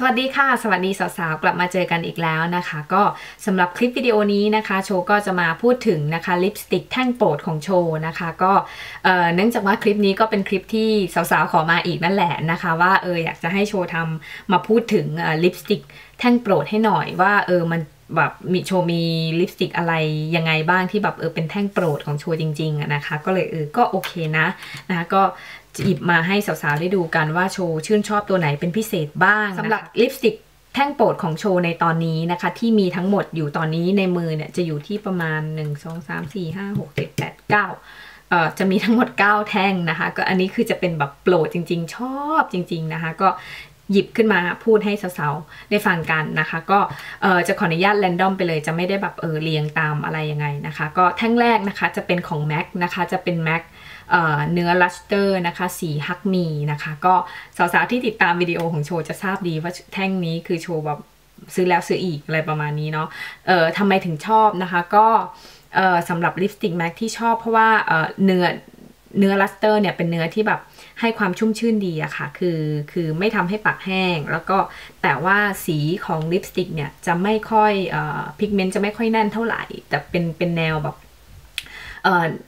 สวัสดีค่ะ สวัสดีสาวๆ กลับมาเจอกันอีกแล้วนะคะ ก็สำหรับคลิปวิดีโอนี้นะคะ โชก็จะมาพูดถึงนะคะลิปสติกแท่งโปรดของโชนะคะ ก็เนื่องจากว่าคลิปนี้ก็เป็นคลิปที่สาวๆ ขอมาอีกนั่นแหละนะคะ ว่าเอออยากจะให้โชทำมาพูดถึงลิปสติกแท่งโปรดให้หน่อยว่าเออมันแบบมีโชมีลิปสติกอะไรยังไงบ้างที่แบบเออเป็นแท่งโปรดของโชจริงๆนะคะ ก็เลยเออก็โอเคนะนะคะก็ หยิบมาให้สาวๆได้ดูกันว่าโชว์ชื่นชอบตัวไหนเป็นพิเศษบ้างสำหรับลิปสติกแท่งโปรดของโชว์ในตอนนี้นะคะ ที่มีทั้งหมดอยู่ตอนนี้ในมือเนี่ยจะอยู่ที่ประมาณ 1 2 3 4 5 6 7 8 9เอ่อจะมีทั้งหมด 9 แท่งนะคะ ก็อันนี้คือจะเป็นแบบโปรดจริง ๆ ชอบจริง ๆนะคะ ก็ หยิบขึ้นมาพูดให้สาวๆได้ฟังกันนะคะ ก็จะขออนุญาตแรนดอมไปเลยจะไม่ได้แบบเออเรียงตามอะไรยังไงนะคะ ก็แท่งแรกนะคะจะเป็นของ MAC นะคะจะเป็น MAC เนื้อลัสเตอร์นะคะ สีฮักมีนะคะ ก็สาวๆที่ติดตามวิดีโอของโชว์จะทราบดีว่าแท่งนี้คือโชว์แบบซื้อแล้วซื้ออีกอะไรประมาณนี้เนาะเอ่อทำไมถึงชอบนะคะก็สำหรับลิปสติกแม็กที่ชอบเพราะว่าเเนื้อเนื้อลัสเตอร์เนี่ยเป็นเนื้อที่แบบ ให้ความชุ่มชื่นดีอะค่ะ คือคือไม่ทำให้ปากแห้ง แล้วก็แต่ว่าสีของลิปสติกเนี่ยจะไม่ค่อยอ่อพิกเมนต์จะไม่ค่อยแน่นเท่าไหร่ แต่เป็นเป็นแนวแบบ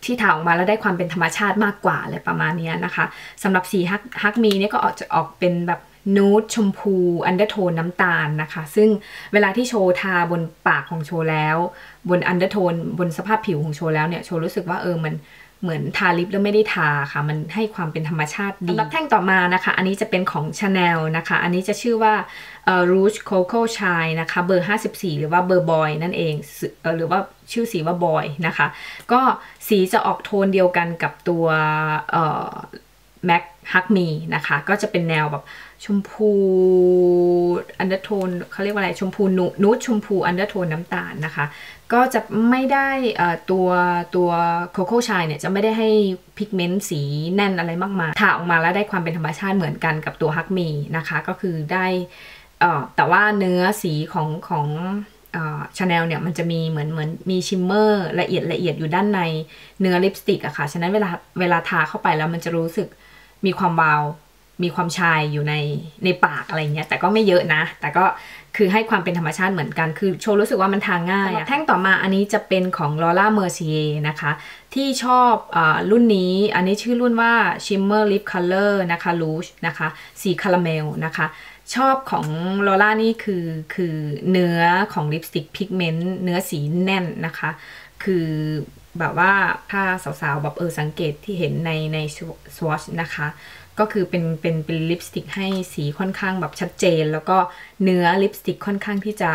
ที่ถ่าออกมาแล้วได้ความเป็นธรรมชาติมากกว่าอะไรประมาณนี้นะคะสำหรับสีฮักฮักมีเนี่ยก็ออกจะออกเป็นแบบนูดชมพู อันเดอร์โทนน้ำตาลนะคะ ซึ่งเวลาที่โชว์ทาบนปากของโชว์แล้ว บนอันเดอร์โทนบนสภาพผิวของโชว์แล้วเนี่ย โชว์รู้สึกว่าเออมัน เหมือนทาลิปแล้วไม่ได้ทาค่ะ มันให้ความเป็นธรรมชาติดีสำหรับแท่งต่อมานะคะ อันนี้จะเป็นของ Chanel นะคะ อันนี้จะชื่อว่า Rouge Coco Shine นะคะเบอร์ 54 หรือว่าเบอร์บอยนั่นเองหรือว่าชื่อสีว่าบอยนะคะ ก็สีจะออกโทนเดียวกันกับตัวแม็กฮักมีนะคะ ก็จะเป็นแนวแบบชมพูอันเดอร์โทนเขาเรียกว่าอะไรชมพูนูดชมพูอันเดอร์โทนน้ำตาลนะคะ ก็จะไม่ได้ตัวตัวโคโค่ชายเนี่ยจะไม่ได้ให้พิกเมนต์สีแน่นอะไรมากมายถ่าออกมาแล้วได้ความเป็นธรรมชาติเหมือนกันกับตัวฮักมีนะคะ ก็คือได้แต่ว่าเนื้อสีของของชาแนลเนี่ยมันจะมีเหมือนเหมือนมีชิมเมอร์ละเอียดละเอียดอยู่ด้านในเนื้อลิปสติกอะค่ะ ฉะนั้นเวลาเวลาทาเข้าไปแล้วมันจะรู้สึกมีความวาว มีความชายอยู่ในในปากอะไรเงี้ย แต่ก็ไม่เยอะนะ แต่ก็ คือให้ความเป็นธรรมชาติเหมือนกัน คือโชว์รู้สึกว่ามันทางง่าย แท่งต่อมาอันนี้จะเป็นของ Laura Mercier นะคะ ที่ชอบอรุ่นนี้ อันนี้ชื่อรุ่นว่า Shimmer Lip Color นะคะ Rouge นะคะ สีคาราเมลนะคะชอบของลอร่านี่คือคือเนื้อของลิปสติกพิกเมนต์เนื้อสีแน่นนะคะ คือแบบว่าถ้าสาวๆแบบเออสังเกตที่เห็นในในสวอชนะคะ ก็คือเป็นเป็นเป็นลิปสติกให้สีค่อนข้างแบบชัดเจน แล้วก็เนื้อลิปสติกค่อนข้างที่จะ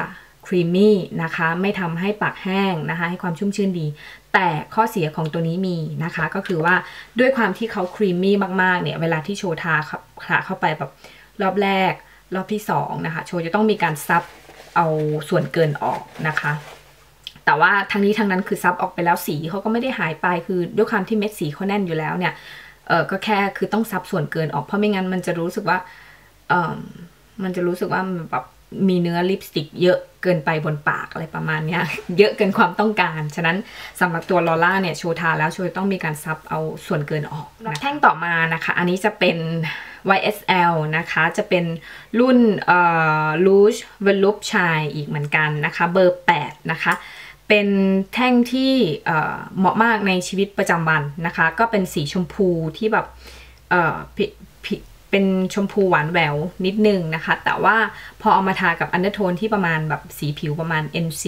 ครีมมี่นะคะ ไม่ทำให้ปากแห้งนะคะ ให้ความชุ่มชื่นดี แต่ข้อเสียของตัวนี้มีนะคะ ก็คือว่าด้วยความที่เขาครีมมี่มากๆ เนี่ย เวลาที่โชว์ทาทาเข้าไปแบบรอบแรก รอบที่2นะคะ โชว์จะต้องมีการซับเอาส่วนเกินออกนะคะ แต่ว่าทั้งนี้ทั้งนั้นคือซับออกไปแล้วสีเขาก็ไม่ได้หายไป คือด้วยความที่เม็ดสีเขาแน่นอยู่แล้วเนี่ย เออก็แค่คือต้องซับส่วนเกินออกเพราะไม่งั้นมันจะรู้สึกว่าเออมันจะรู้สึกว่าแบบมีเนื้อลิปสติกเยอะเกินไปบนปากอะไรประมาณนี้เยอะเกินความต้องการ ฉะนั้นสำหรับตัวลอล่าเนี่ยโชว์ทาแล้วโชว์ต้องมีการซับเอาส่วนเกินออกนะแท่งต่อมานะคะ อันนี้จะเป็น YSL นะคะ จะเป็นรุ่นเอ่อ Rouge Velour Shine อีกเหมือนกันนะคะ เบอร์ 8 นะคะ เป็นแท่งที่เหมาะมากในชีวิตประจำวันนะคะ ก็เป็นสีชมพูที่แบบเป็นชมพูหวานแหววนิดนึงนะคะ แต่ว่าพอเอามาทากับอันเดอร์โทนที่ประมาณแบบสีผิวประมาณ NC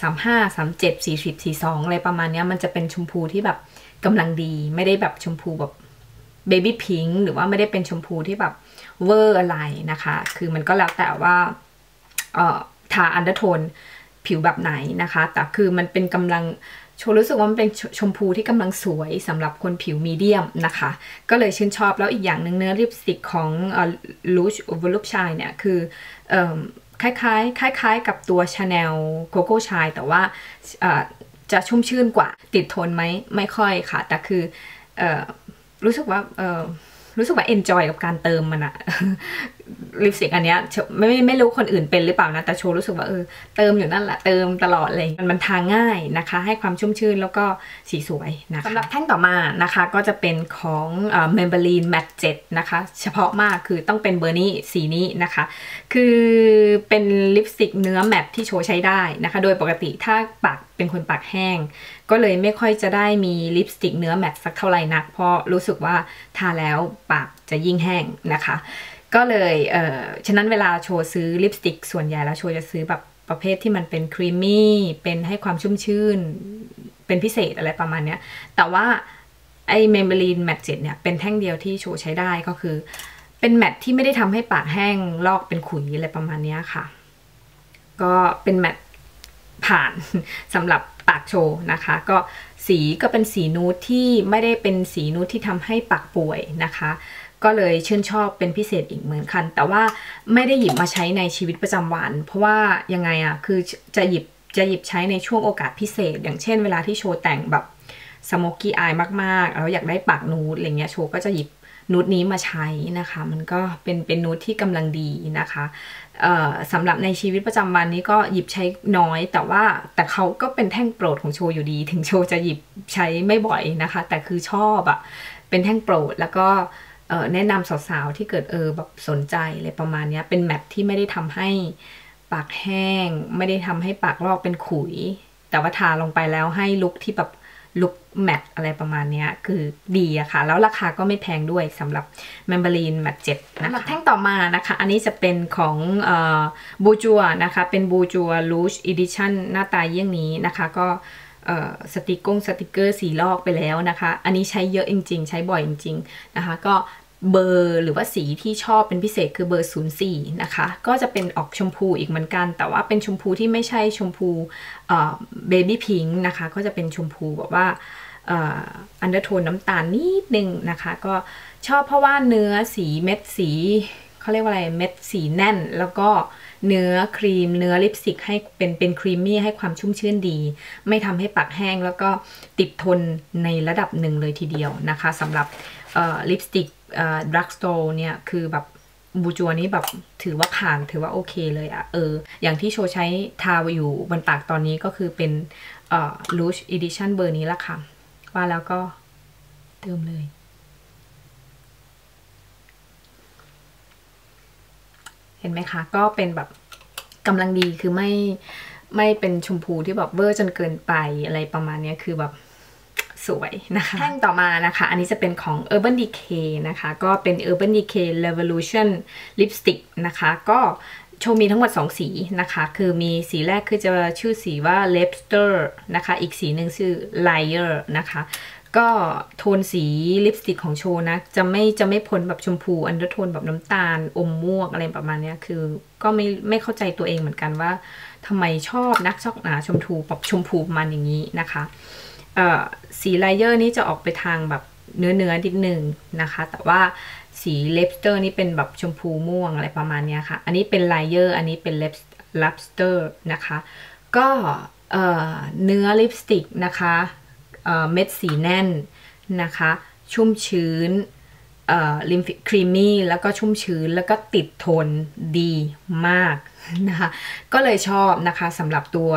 สามห้าสามเจ็ดสี่สิบสี่สองอะไรประมาณนี้มันจะเป็นชมพูที่แบบกำลังดี ไม่ได้แบบชมพูแบบเบบี้พิงหรือว่าไม่ได้เป็นชมพูที่แบบเวอร์อะไรนะคะ คือมันก็แล้วแต่ว่าทาอันเดอร์โทน ผิวแบบไหนนะคะ แต่คือมันเป็นกำลังชว์รู้สึกว่ามันเป็นชมพูที่กำลังสวยสำหรับคนผิวมีเดียมนะคะ ก็เลยชื่นชอบแล้วอีกอย่างหนึ่งเนื้อลิปสติกของลูชวอลูปชายเนี่ยคือคล้ายๆคล้ายๆกับตัว Chanel Coco Shine แต่ว่าจะชุ่มชื่นกว่าติดทนไหมไม่ค่อยค่ะ แต่คืออรู้สึกว่ารู้สึกว่าเอนจอยกับการเติมมันอะลิปสติกอันเนี้ยไม่ไม่ไม่รู้คนอื่นเป็นหรือเปล่านะ แต่โชว์รู้สึกว่าเออเติมอยู่นั่นแหละเติมตลอดเลยมันมันทาง่ายนะคะ ให้ความชุ่มชื่นแล้วก็สีสวยนะคะสำหรับแท่งต่อมานะคะก็จะเป็นของเมมเบรีนแมตเจ็นะคะ เฉพาะมากคือต้องเป็นเบอร์นี้สีนี้นะคะ คือเป็นลิปสติกเนื้อแมตที่โชว์ใช้ได้นะคะ โดยปกติถ้าปากเป็นคนปากแห้ง ก็เลยไม่ค่อยจะได้มีลิปสติกเนื้อแมตสักเท่าไหร่นัก เพราะรู้สึกว่าทาแล้วปากจะยิ่งแห้งนะคะ ก็เลยเออฉะนั้นเวลาโชว์ซื้อลิปสติกส่วนใหญ่แล้วโชว์จะซื้อแบบประเภทที่มันเป็นครีมมี่เป็นให้ความชุ่มชื่น เป็นพิเศษอะไรประมาณเนี้ย แต่ว่าไอเมมเบรีนแมตเจ็ดเนี่ยเป็นแท่งเดียวที่โชว์ใช้ได้ก็คือ เป็นแมตที่ไม่ได้ทำให้ปากแห้งลอกเป็นขุยอะไรประมาณนี้ค่ะ ก็เป็นแมตผ่านสำหรับปากโชว์นะคะ ก็สีก็เป็นสีนูดที่ไม่ได้เป็นสีนูดที่ทำให้ปากป่วยนะคะ ก็เลยชื่นชอบเป็นพิเศษอีกเหมือนกัน แต่ว่าไม่ได้หยิบมาใช้ในชีวิตประจำวัน เพราะว่ายังไงอะคือจะหยิบจะหยิบใช้ในช่วงโอกาสพิเศษ อย่างเช่นเวลาที่โชว์แต่งแบบสโมกกี้อายมากๆแล้วอยากได้ปากนูดอะไรเงี้ยโชว์ก็จะหยิบนูดนี้มาใช้นะคะ มันก็เป็นเป็นนูดที่กำลังดีนะคะสำหรับในชีวิตประจำวันนี้ก็หยิบใช้น้อย แต่ว่าแต่เขาก็เป็นแท่งโปรดของโชว์อยู่ดี ถึงโชว์จะหยิบใช้ไม่บ่อยนะคะ แต่คือชอบอะเป็นแท่งโปรดแล้วก็ แนะนำสาวๆ ที่เกิดเออแบบสนใจอะไรประมาณนี้เป็นแมทที่ไม่ได้ทำให้ปากแห้ง ไม่ได้ทำให้ปากลอกเป็นขุย แต่ว่าทาลงไปแล้วให้ลุคที่แบบลุคแมทอะไรประมาณนี้คือดีอะค่ะ แล้วราคาก็ไม่แพงด้วยสำหรับแมมเบรีนแมทเจ็ดนะคะแท่งต่อมานะคะ อันนี้จะเป็นของบูจัวนะคะ เป็นบูจัวลูชอีดิชั่นหน้าตาเยี่ยงนี้นะคะก็สติกกงสติกเกอร์สีลอกไปแล้วนะคะ อันนี้ใช้เยอะจริง ๆ ใช้บ่อยจริง ๆ นะคะ ก็ เบอร์หรือว่าสีที่ชอบเป็นพิเศษคือเบอร์ 04 นะคะ ก็จะเป็นออกชมพูอีกเหมือนกัน แต่ว่าเป็นชมพูที่ไม่ใช่ชมพูเบบี้พิงค์นะคะ ก็จะเป็นชมพูแบบว่าอันเดอร์โทนน้ำตาลนิดนึงนะคะ ก็ชอบเพราะว่าเนื้อสีเม็ดสีเขาเรียกว่าอะไรเม็ดสีแน่น แล้วก็เนื้อครีม เนื้อลิปสติกให้เป็นเป็นครีมมี่ให้ความชุ่มชื่นดี ไม่ทำให้ปากแห้งแล้วก็ติดทนในระดับหนึ่งเลยทีเดียวนะคะสำหรับลิปสติก ดรักสโตร์เนี่ย คือแบบบูจัวนี้แบบถือว่าผ่านถือว่าโอเคเลยอะเออ อย่างที่โชว์ใช้ทาอยู่บนปากตอนนี้ก็คือเป็นเอ่อ Rouge Edition เบอร์นี้ละค่ะ ว่าแล้วก็เติมเลย เห็นไหมคะ ก็เป็นแบบกำลังดีคือไม่ไม่เป็นชมพูที่แบบเวอร์จนเกินไปอะไรประมาณนี้คือแบบ สวยนะคะแท่งต่อมานะคะ อันนี้จะเป็นของ Urban Decay นะคะ ก็เป็น Urban Decay Revolution Lipstick นะคะ ก็โชว์มีทั้งหมด 2 สีนะคะ คือมีสีแรกคือจะชื่อสีว่า Lipster นะคะ อีกสีหนึ่งชื่อ Liar นะคะก็โทนสีลิปสติกของโชว์นะ จะไม่จะไม่พ้นแบบชมพูอันเดอร์โทนแบบน้ำตาล อมม่วงอะไรประมาณนี้คือ ก็ไม่ไม่เข้าใจตัวเองเหมือนกันว่าทำไมชอบนักชอบหนาชมพูแบบชมพูมันอย่างนี้นะคะ สีไลเยอร์นี้จะออกไปทางแบบเนื้อเนื้อนิดหนึ่งนะคะ แต่ว่าสีเลปสเตอร์นี่เป็นแบบชมพูม่วงอะไรประมาณนี้ค่ะ อันนี้เป็นไลเยอร์ อันนี้เป็นเลปลับสเตอร์นะคะ ก็เนื้อลิปสติกนะคะเม็ดสีแน่นนะคะ ชุ่มชื้น ลิมครีมมี่แล้วก็ชุ่มชื้นแล้วก็ติดทนดีมากนะคะก็เลยชอบนะคะสำหรับตัว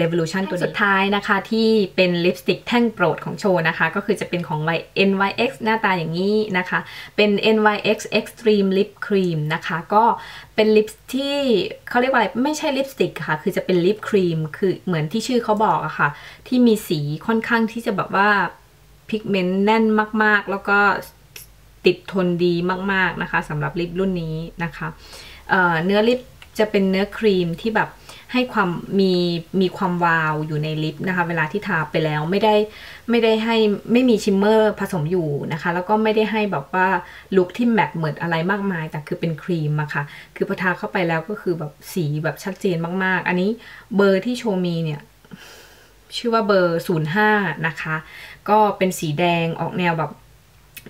Revolution ตัวสุดท้ายนะคะ ที่เป็นลิปสติกแท่งโปรดของโชว์นะคะ ก็คือจะเป็นของ NYX หน้าตาอย่างนี้นะคะ เป็น NYX Extreme Lip Cream นะคะ ก็เป็นลิปที่เขาเรียกว่าอะไรไม่ใช่ลิปสติกค่ะ คือจะเป็นลิปครีมคือเหมือนที่ชื่อเขาบอกอะคะ่ะ ที่มีสีค่อนข้างที่จะแบบว่าพิกเมนต์แน่นมากๆ แล้วก็ ติดทนดีมากๆนะคะสำหรับลิปรุ่นนี้นะคะเเนื้อลิปจะเป็นเนื้อครีมที่แบบให้ความมีมีความวาวอยู่ในลิปนะคะ เวลาที่ทาไปแล้วไม่ได้ไม่ได้ให้ไม่มีชิมเมอร์ผสมอยู่นะคะ แล้วก็ไม่ได้ให้แบบว่าลุคที่แมทเหมือนอะไรมากมาย แต่คือเป็นครีมอะคะ่ะ คือพอทาเข้าไปแล้วก็คือแบบสีแบบชัดเจนมากๆ อันนี้เบอร์ที่โชมีเนี่ย ชื่อว่าเบอร์ 05 นะคะ ก็เป็นสีแดงออกแนวแบบ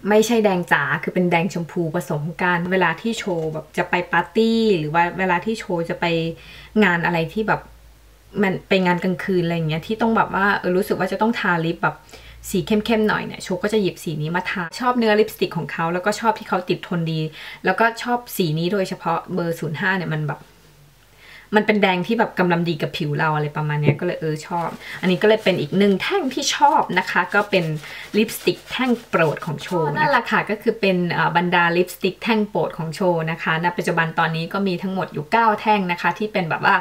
ไม่ใช่แดงจ๋าคือเป็นแดงชมพูผสมกัน เวลาที่โชว์แบบจะไปปาร์ตี้หรือว่าเวลาที่โชว์จะไปงานอะไรที่แบบมันไปงานกลางคืนอะไรเงี้ยที่ต้องแบบว่าเออรู้สึกว่าจะต้องทาลิปแบบสีเข้มๆหน่อยเนี่ยโชก็จะหยิบสีนี้มาทา ชอบเนื้อลิปสติกของเขา แล้วก็ชอบที่เขาติดทนดี แล้วก็ชอบสีนี้โดยเฉพาะเบอร์ 05เนี่ยมันแบบ มันเป็นแดงที่แบบกำลังดีกับผิวเราอะไรประมาณนี้ก็เลยเออชอบ อันนี้ก็เลยเป็นอีกหนึ่งแท่งที่ชอบนะคะ ก็เป็นลิปสติกแท่งโปรดของโชว์นั่นแหละค่ะก็คือเป็นบรรดาลิปสติกแท่งโปรดของโชว์นะคะณปัจจุบันตอนนี้ก็มีทั้งหมดอยู่ 9 แท่งนะคะ ที่เป็นแบบว่า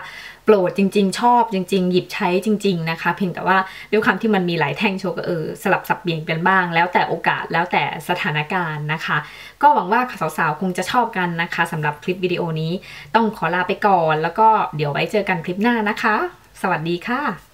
โปรดจริง ๆ ชอบจริง ๆ หยิบใช้จริง ๆ นะคะ เพียงแต่ว่าด้วยความที่มันมีหลายแท่งโชว์ก็เออสลับสับเบี่ยงกันบ้าง แล้วแต่โอกาสแล้วแต่สถานการณ์นะคะ ก็หวังว่าสาวๆคงจะชอบกันนะคะสำหรับคลิปวิดีโอนี้ ต้องขอลาไปก่อน แล้วก็เดี๋ยวไว้เจอกันคลิปหน้านะคะ สวัสดีค่ะ